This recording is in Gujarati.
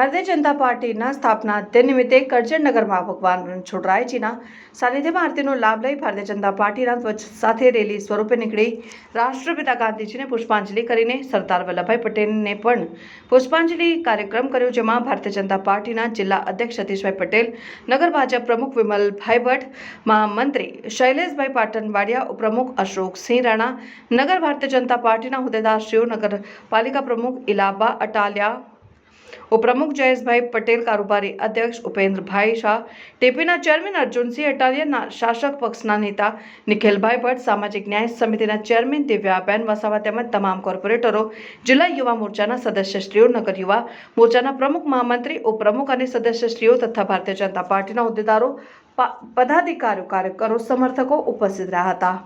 ભારતીય જનતા પાર્ટીના સ્થાપના તે નિમિત્તે કરજણનગરમાં ભગવાન રણછોડરાયજીના સાનિધ્યમાં આરતીનો લાભ લઈ ભારતીય જનતા પાર્ટીના ધ્વજ સાથે રેલી સ્વરૂપે નીકળી. રાષ્ટ્રપિતા ગાંધીજીને પુષ્પાંજલિ કરીને સરદાર વલ્લભભાઈ પટેલને પણ પુષ્પાંજલિ કાર્યક્રમ કર્યો, જેમાં ભારતીય જનતા પાર્ટીના જિલ્લા અધ્યક્ષ સતીશભાઈ પટેલ, નગર ભાજપ પ્રમુખ વિમલભાઈ ભટ્ટ, મહામંત્રી શૈલેષભાઈ પાટણવાડિયા ઉપપ્રમુખ અશોકસિંહ રાણા, નગર ભારતીય જનતા પાર્ટીના હોદ્દેદારશ્રીઓ, નગરપાલિકા પ્રમુખ ઇલાબા અટાલિયા ઉપપ્રમુખ જયેશભાઈ પટેલ કારોબારી અધ્યક્ષ ઉપેન્દ્રભાઈ શાહ, ટીપીના ચેરમેન અર્જુનસિંહ અટાલિયા શાસક પક્ષના નેતા નિખિલભાઈ ભટ્ટ, સામાજિક ન્યાય સમિતિના ચેરમેન દિવ્યાબેન વસાવા તેમજ તમામ કોર્પોરેટરો, જિલ્લા યુવા મોરચાના સદસ્યશ્રીઓ, નગર યુવા મોરચાના પ્રમુખ મહામંત્રી, ઉપપ્રમુખ અને સદસ્યશ્રીઓ તથા ભારતીય જનતા પાર્ટીના હોદ્દેદારો પદાધિકારીઓ, કાર્યકરો, સમર્થકો ઉપસ્થિત રહ્યા હતા.